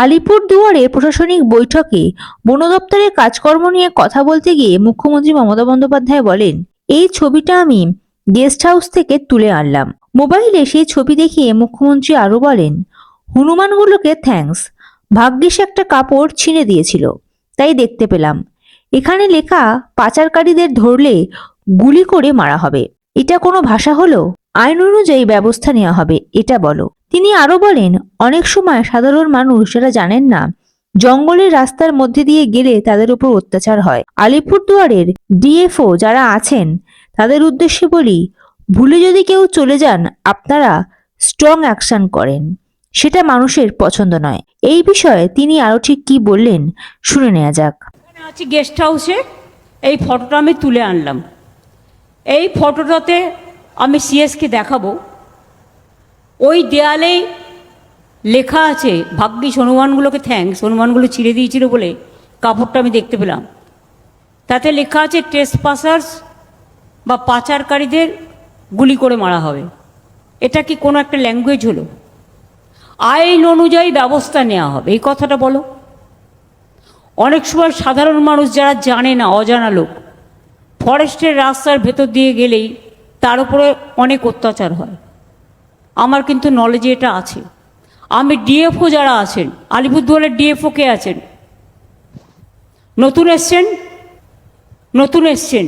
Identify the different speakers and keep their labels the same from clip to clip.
Speaker 1: আলিপুর দুয়ারে প্রশাসনিক বৈঠকে বন দপ্তরের কাজকর্ম নিয়ে কথা বলতে গিয়ে মুখ্যমন্ত্রী মমতা বন্দ্যোপাধ্যায় বলেন, এই ছবিটা আমি গেস্ট হাউস থেকে তুলে আনলাম। মোবাইলে সেই ছবি দেখিয়ে মুখ্যমন্ত্রী আরও বলেন, হনুমানগুলোকে থ্যাঙ্কস, ভাগ্যিস একটা কাপড় ছিঁড়ে দিয়েছিল, তাই দেখতে পেলাম। এখানে লেখা, পাচারকারীদের ধরলে গুলি করে মারা হবে। এটা কোনো ভাষা হলো? আইন অনুযায়ী ব্যবস্থা নেওয়া হবে, এটা বলো। তিনি আরও বলেন, অনেক সময় সাধারণ মানুষ যারা জানেন না, জঙ্গলের রাস্তার মধ্যে দিয়ে গেলে তাদের উপর অত্যাচার হয়। আলিপুরদুয়ারের ডিএফও যারা আছেন, তাদের উদ্দেশ্যে বলি, ভুলে যদি কেউ চলে যান, আপনারা স্ট্রং অ্যাকশন করেন। সেটা মানুষের পছন্দ নয়। এই বিষয়ে তিনি আরও ঠিক কি বললেন, শুনে নেওয়া যাক।
Speaker 2: আছি গেস্ট হাউসে এই ফটোটা আমি তুলে আনলাম। এই ফটোটাতে আমি সিএসকে দেখাবো। ওই দেয়ালেই লেখা আছে, ভাগ্যিস হনুমানগুলোকে থ্যাঙ্কস হনুমানগুলো ছিঁড়ে দিয়েছিল বলে কাপড়টা আমি দেখতে পেলাম। তাতে লেখা আছে টেস্ট পাসার্স বা পাচারকারীদের গুলি করে মারা হবে। এটা কি কোনো একটা ল্যাঙ্গুয়েজ হলো? আইন অনুযায়ী ব্যবস্থা নেওয়া হবে, এই কথাটা বলো। অনেক সময় সাধারণ মানুষ যারা জানে না, অজানা লোক, ফরেস্টের রাস্তার ভেতর দিয়ে গেলেই তার উপরে অনেক অত্যাচার হয়। আমার কিন্তু নলেজে এটা আছে। আমি ডিএফও যারা আছেন আলিপুরদুয়ারের ডিএফও কে আছেন নতুন এসছেন? নতুন এসছেন।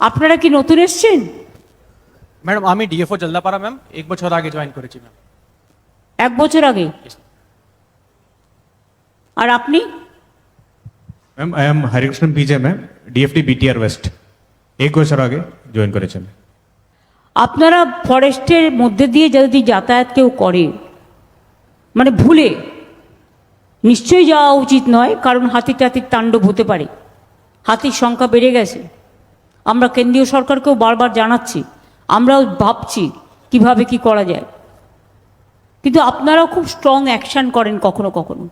Speaker 2: আপনারা কি নতুন এসছেন?
Speaker 3: ম্যাডাম আমি ডিএফও জলদাপাড়া ম্যাম। এক বছর আগে জয়েন করেছি ম্যাম।
Speaker 2: এক বছর আগে? আর আপনি?
Speaker 4: Ma'am I am Harikrishna Vijay ma'am. DFT BTR west এক বছর আগে জয়েন করেছেন।
Speaker 2: আপনারা ফরেস্টের মধ্যে দিয়ে যদি যাতায়াত কেউ করে মানে ভুলে, নিশ্চয়ই যাওয়া উচিত নয়, কারণ হাতি টাতির তাণ্ডব হতে পারে। হাতির সংখ্যা বেড়ে গেছে। আমরা কেন্দ্রীয় সরকারকেও বারবার জানাচ্ছি, আমরাও ভাবছি কীভাবে কি করা যায়। কিন্তু আপনারাও খুব স্ট্রং অ্যাকশান করেন কখনো কখনো।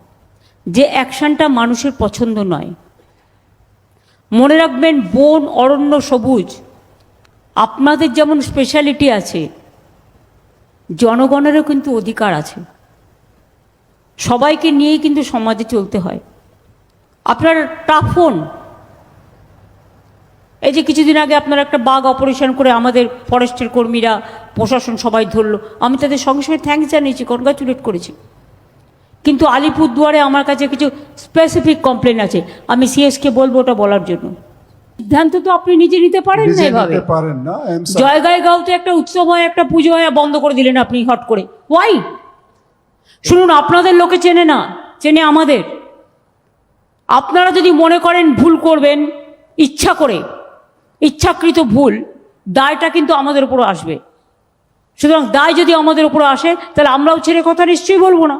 Speaker 2: যে অ্যাকশানটা মানুষের পছন্দ নয়। মনে রাখবেন, বন, অরণ্য, সবুজ আপনাদের যেমন স্পেশালিটি আছে, জনগণেরও কিন্তু অধিকার আছে। সবাইকে নিয়েই কিন্তু সমাজে চলতে হয়। আপনার টাফন এই যে কিছুদিন আগে আপনারা একটা বাঘ অপারেশন করে আমাদের ফরেস্টের কর্মীরা, প্রশাসন সবাই ধরলো। আমি তাদের সঙ্গে সঙ্গে থ্যাঙ্কস জানিয়েছি কনগ্রাচুলেট করেছি। কিন্তু আলিপুরদুয়ারে আমার কাছে কিছু স্পেসিফিক কমপ্লেন আছে। আমি সিএসকে বলব ওটা বলার জন্য। সিদ্ধান্ত তো আপনি নিজে নিতে পারেন না এভাবে।
Speaker 5: পারেন না.
Speaker 2: জয়গাই গাঁওতে একটা উৎসব হয় একটা পুজো হয় বন্ধ করে দিলেন আপনি হট করে। ওয়াই শুনুন আপনাদের লোকে চেনে না চেনে আমাদের। আপনারা যদি মনে করেন ভুল করবেন ইচ্ছা করে ইচ্ছাকৃত ভুল দায়টা কিন্তু আমাদের উপর আসবে। সুতরাং দায় যদি আমাদের উপর আসে তাহলে আমরাও ছেড়ে কথা নিশ্চয়ই বলব না।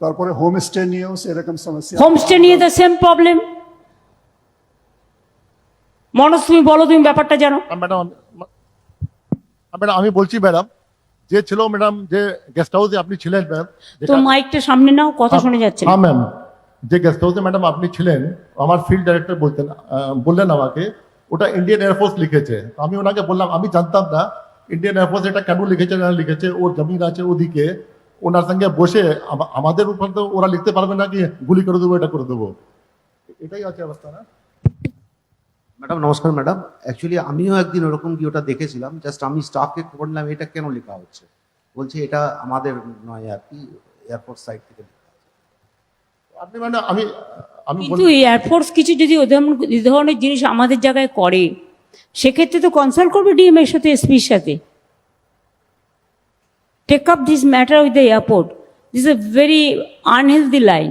Speaker 5: তারপরে হোম স্টে নিয়েও এরকম সমস্যা।
Speaker 2: হোমস্টে নিয়ে দ্য সেম প্রবলেম মনোজ তুমি বলো তুমি ব্যাপারটা জানো।
Speaker 6: ম্যাডাম ম্যাডাম আমি বলছি ম্যাডাম যে ছিল ম্যাডাম যে গেস্ট হাউসে আপনি ছিলেন ম্যাম
Speaker 2: তো মাইকটা সামনে নাও কথা শুনে যাচ্ছে।
Speaker 6: হ্যাঁ ম্যাম যে গেস্ট হাউসে ম্যাডাম আপনি ছিলেন আমার ফিল্ড ডাইরেক্টর বলতেন বললেন আমাকে ওটা ইন্ডিয়ান এয়ারফোর্স লিখেছে। আমি ওনাকে বললাম আমি জানতাম না ইন্ডিয়ান এয়ারফোর্স এটা কেন লিখেছে না লিখেছে ওর জমিন আছে ওদিকে ওনার সঙ্গে বসে আমাদের উপর তো ওরা লিখতে পারবে না কি গুলি করে দেবো এটা করে দেবো। এটাই আছে অবস্থা না?
Speaker 7: ম্যাডাম নমস্কার ম্যাডাম অ্যাকচুয়ালি আমিও একদিন ওরকম কি ওটা দেখেছিলাম। জাস্ট আমি স্টাফকে বললাম এটা কেন লেখা হচ্ছে? বলছে এটা আমাদের নয় আর কি এয়ারপোর্ট সাইড থেকে
Speaker 6: আপনি মানে আমি আমি
Speaker 2: কিন্তু এয়ারফোর্স কিছু যদি এই ধরনের জিনিস আমাদের জায়গায় করে সেক্ষেত্রে তো কনসাল্ট করবে ডিএম এর সাথে এসপির সাথে। Take up this matter with the airport this a very unhealthy line